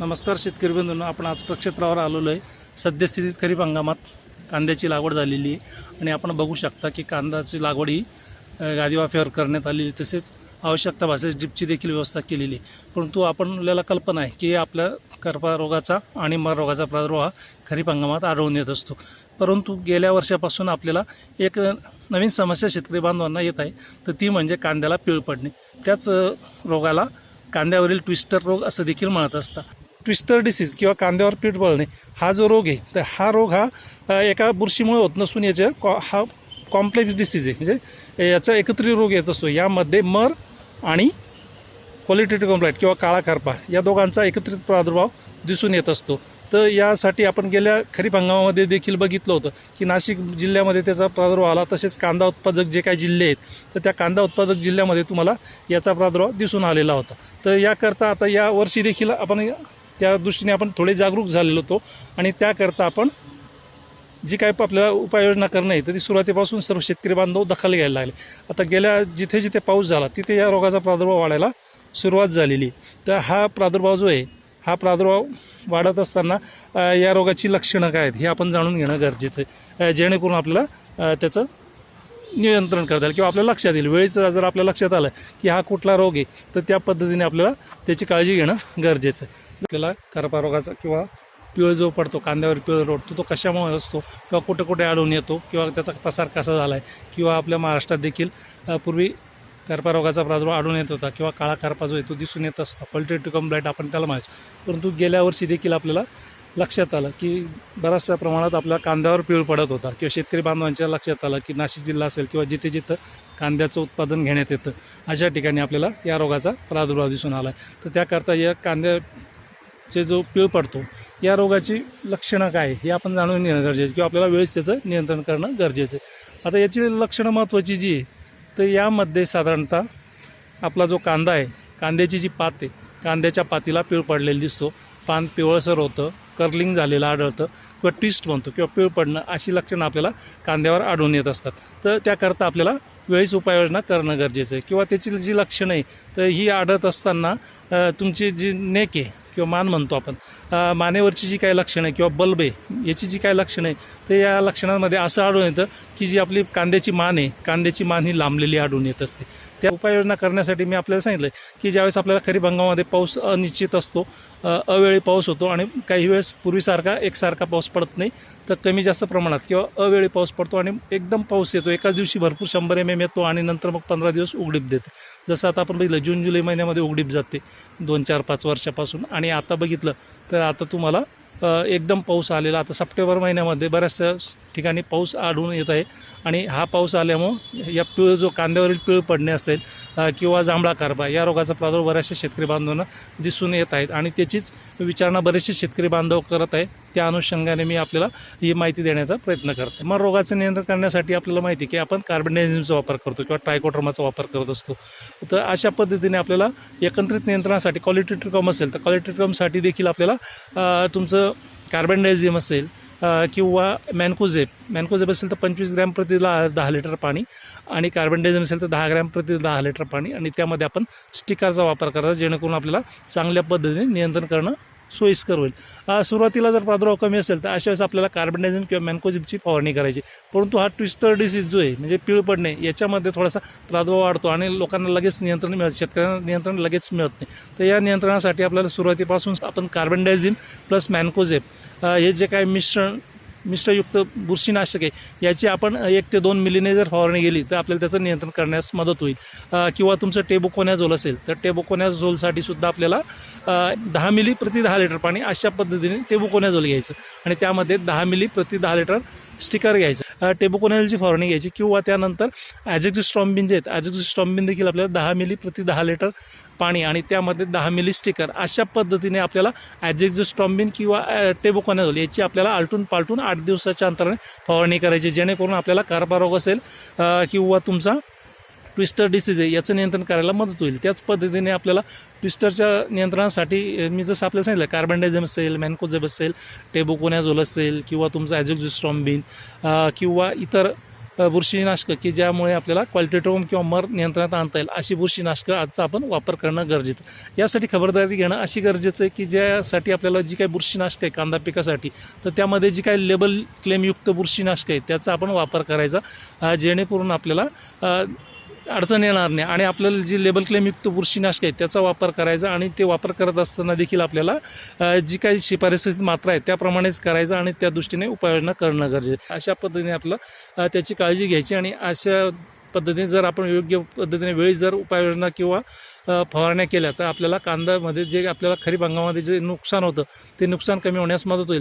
नमस्कार शेतकरी बंधूंनो आपण आज प्रक्षेत्रावर आलेलो आहे. सद्यस्थितीत खरीप हंगामात कांद्याची लागवड झालेली आहे आणि आपण बघू शकता की कांद्याची लागवड ही गादीवाफ्यावर करण्यात आलेली आहे. तसेच आवश्यकता भासेस डिपची देखील व्यवस्था केलेली आहे. परंतु आपल्याला कल्पना आहे की आपल्या करपा रोगाचा आणि मर रोगाचा प्रादुर्भाव हा खरीप हंगामात आढळून येत असतो. परंतु गेल्या वर्षापासून आपल्याला एक नवीन समस्या शेतकरी बांधवांना येत आहे. तर ती म्हणजे कांद्याला पिळ पडणे. त्याच रोगाला कांद्यावरील ट्विस्टर रोग असं देखील म्हणत असतात. ट्विस्टर डिसीज किंवा कांद्यावर पीठ बळणे हा जो रोग आहे तर हा रोग हा एका बुरशीमुळे होत नसून याच्या कॉ हा कॉम्प्लेक्स डिसीज आहे. म्हणजे याचा एकत्रित रोग येत असतो. यामध्ये मर आणि क्वालिटेटिव कम्प्लाइट किंवा काळा करपा या दोघांचा एकत्रित प्रादुर्भाव दिसून येत असतो. तर यासाठी आपण गेल्या खरीप हंगामामध्ये देखील बघितलं होतं की नाशिक जिल्ह्यामध्ये त्याचा प्रादुर्भाव आला. तसेच कांदा उत्पादक जे काही जिल्हे आहेत तर त्या कांदा उत्पादक जिल्ह्यामध्ये तुम्हाला याचा प्रादुर्भाव दिसून आलेला होता. तर याकरता आता या वर्षी देखील आपण त्या दृष्टीने आपण थोडे जागरूक झालेलो होतो. आणि त्याकरता आपण जी काय आपल्याला उपाययोजना करणं आहे तर ती सुरुवातीपासून सर्व शेतकरी बांधव दखल घ्यायला लागले. आता गेल्या जिथे जिथे पाऊस झाला तिथे या रोगाचा प्रादुर्भाव वाढायला सुरुवात झालेली तर हा प्रादुर्भाव जो आहे हा प्रादुर्भाव वाढत असताना या रोगाची लक्षणं काय आहेत हे आपण जाणून घेणं गरजेचं आहे. जेणेकरून आपल्याला त्याचं नियंत्रण करता येईल किंवा आपल्या लक्षात येईल. वेळेचं जर आपल्या लक्षात आलं की हा कुठला रोग आहे तर त्या पद्धतीने आपल्याला त्याची काळजी घेणं गरजेचं आहे. आपल्याला करपा रोगाचा किंवा पिवळ जो पडतो कांद्यावर पिवळ रोडतो तो कशामुळे असतो किंवा कुठे कुठे आढळून येतो किंवा त्याचा प्रसार कसा झाला आहे किंवा आपल्या महाराष्ट्रात देखील पूर्वी करपा रोगाचा प्रादुर्भाव आढळून येत होता किंवा काळा करपा जो येतो तो दिसून येत असता. पल्टेटिव्ह कंप्लाइट आपण त्याला म्हणायचो. परंतु गेल्या वर्षी देखील आपल्याला लक्षात आलं की बऱ्याचशा प्रमाणात आपल्या कांद्यावर पिळ पडत होता किंवा शेतकरी बांधवांच्या लक्षात आलं की नाशिक जिल्हा असेल किंवा जिथे जिथं कांद्याचं उत्पादन घेण्यात येतं अशा ठिकाणी आपल्याला या रोगाचा प्रादुर्भाव दिसून आला आहे तर त्याकरता या चे जो पिळ पडतो या रोगाची लक्षणं काय? आहे हे आपण जाणून घेणं गरजेचं किंवा आपल्याला वेळेस त्याचं नियंत्रण करणं गरजेचं आहे. आता याची लक्षणं महत्त्वाची जी आहे तर यामध्ये साधारणतः आपला जो कांदा आहे कांद्याची जी पात आहे कांद्याच्या पातीला पिळ पडलेली दिसतो. पान पिवळसर होतं कर्लिंग झालेलं आढळतं किंवा ट्विस्ट म्हणतो किंवा पिळ पडणं अशी लक्षणं आपल्याला कांद्यावर आढळून येत असतात. तर त्याकरता आपल्याला वेळीच उपाययोजना करणं गरजेचं आहे. किंवा त्याची जी लक्षणं आहे तर ही आढळत असताना तुमची जी नेक आहे किंवा मान म्हणतो आपण मानेवरची जी काही लक्षणं आहे किंवा बल्ब आहे याची जी काही लक्षणं आहे ते या लक्षणांमध्ये असं आढळून येतं की जी आपली कांद्याची मान आहे कांद्याची मान ही लांबलेली आढळून येत असते. त्या उपाययोजना करण्यासाठी मी आपल्याला सांगितलं की ज्यावेळेस आपल्याला खरीप हंगामामध्ये पाऊस अनिश्चित असतो अवेळी पाऊस होतो आणि काही वेळेस पूर्वीसारखा एकसारखा पाऊस पडत नाही तर कमी जास्त प्रमाणात किंवा अवेळी पाऊस पडतो आणि एकदम पाऊस येतो एकाच दिवशी भरपूर शंभर एम एम येतो आणि नंतर मग पंधरा दिवस उघडीप देते. जसं आता आपण बघितलं जून जुलै महिन्यामध्ये उघडीप जाते दोन चार पाच वर्षापासून आणि आता बघितलं तर आता तुम्हाला एकदम पाऊस आलेला आता सप्टेंबर महिन्यामध्ये बऱ्याचशा ठिकाणी पाऊस आढळून येत आहे. आणि हा पाऊस आल्यामुळं या पिळ जो कांद्यावरील पिळ पडणे असेल किंवा जांभळा कारबा या रोगाचा प्रादुर्भाव बऱ्याचशा शेतकरी बांधवांना दिसून येत आहेत. आणि त्याचीच विचारणा बरेचसे शेतकरी बांधव करत आहे त्या अनुषंगाने मी आपल्याला ही माहिती देण्याचा प्रयत्न करतो. मग रोगाचं नियंत्रण करण्यासाठी आपल्याला माहिती की आपण कार्बनडायझमचा वापर करतो किंवा ट्रायकोट्रमाचा वापर करत असतो. तर अशा पद्धतीने आपल्याला एकत्रित नियंत्रणासाठी क्वालिटी ट्रिकॉम असेल तर क्वालिटी ट्रिकॉमसाठी देखील आपल्याला तुमचं कार्बन डायझिम असेल किंवा मॅनकोझेप मॅनकोझेप असेल तर पंचवीस ग्रॅम प्रति दहा दहा लिटर पाणी आणि कार्बन डायझिम असेल तर दहा ग्रॅम प्रति दहा लिटर पाणी आणि त्यामध्ये आपण स्टिकरचा वापर करायचा जेणेकरून आपल्याला चांगल्या पद्धतीने नियंत्रण करणं सोयीस्कर होईल. सुरुवातीला जर प्रादुर्भाव कमी असेल तर अशा वेळेस आपल्याला कार्बनडायझन किंवा मॅनकोझिपची फवारणी करायची. परंतु हा ट्विस्टर डिसीज जो आहे म्हणजे पिळ पडणे याच्यामध्ये थोडासा प्रादुर्भाव वाढतो आणि लोकांना लगेच नियंत्रण मिळत शेतकऱ्यांना नियंत्रण लगेच मिळत नाही. तर या नियंत्रणासाठी आपल्याला सुरुवातीपासून आपण कार्बनडायझिन प्लस मॅनकोझेप हे जे काय मिश्रण मिश्रयुक्त बुरशीनाशक आहे याची आपण एक ते दोन मिलीने जर फवारणी गेली तर आपल्याला त्याचं नियंत्रण करण्यास मदत होईल. किंवा तुमचं टेबुकोनॅझोल असेल तर टेबोकोन्याझोलसाठी सुद्धा आपल्याला दहा मिली प्रति दहा लिटर पाणी अशा पद्धतीने टेबुकोनॅझोल घ्यायचं. आणि त्यामध्ये दहा मिली प्रति दहा लिटर स्टिकर घ्यायचं. अ, फवारणी घ्यायची किंवा त्यानंतर ॲजेक्झिस्ट्रॉम्बिन जे आहेत ॲजेक्झिस्ट्रॉम्बिन देखील आपल्याला दहा मिली प्रति दहा लिटर पाणी आणि त्यामध्ये दहा मिली स्टिकर अशा पद्धतीने आपल्याला ॲजेक्झोस्टॉम्बिन किंवा टेबोकॉनॅझोल याची आपल्याला आलटून पालटून आठ दिवसाच्या अंतराने फवारणी करायची जेणेकरून आपल्याला कर्बारोग असेल किंवा तुमचा ट्विस्टर डिसीज आहे याचं नियंत्रण करायला मदत होईल. त्याच पद्धतीने आपल्याला ट्विस्टरच्या नियंत्रणासाठी मी जसं आपल्याला सांगितलं कार्बन डायझम असेल मॅनकोझेब असेल टेबोकोनॅझोल असेल किंवा तुमचं ॲझोक्झिस्ट्रॉम्बिन किंवा इतर बुरशीनाशकं की ज्यामुळे आपल्याला क्वालिटेटोम किंवा मर नियंत्रणात आणता येईल अशी बुरशीनाशकं आजचा आपण वापर करणं गरजेचं यासाठी खबरदारी घेणं अशी गरजेचं आहे की ज्यासाठी आपल्याला जी काही बुरशीनाशकं आहे कांदा पिकासाठी तर त्यामध्ये जी काही लेबल क्लेमयुक्त बुरशीनाशकं आहे त्याचा आपण वापर करायचा जेणेकरून आपल्याला अडचण येणार नाही आणि आपल्याला जी लेबल क्लेमयुक्त बुरशीनाशक आहे त्याचा वापर करायचा आणि ते वापर करत असताना देखील आपल्याला जी काही शिफारसीची मात्रा आहे त्याप्रमाणेच करायचं आणि त्या दृष्टीने उपाययोजना करणं गरजेचं आहे. अशा पद्धतीने आपलं त्याची काळजी घ्यायची आणि अशा पद्धतीने जर आपण योग्य पद्धतीने वेळी जर उपाययोजना किंवा फवारण्या केल्या तर आपल्याला कांद्यामध्ये जे आपल्याला खरीप हंगामामध्ये जे नुकसान होतं ते नुकसान कमी होण्यास मदत होईल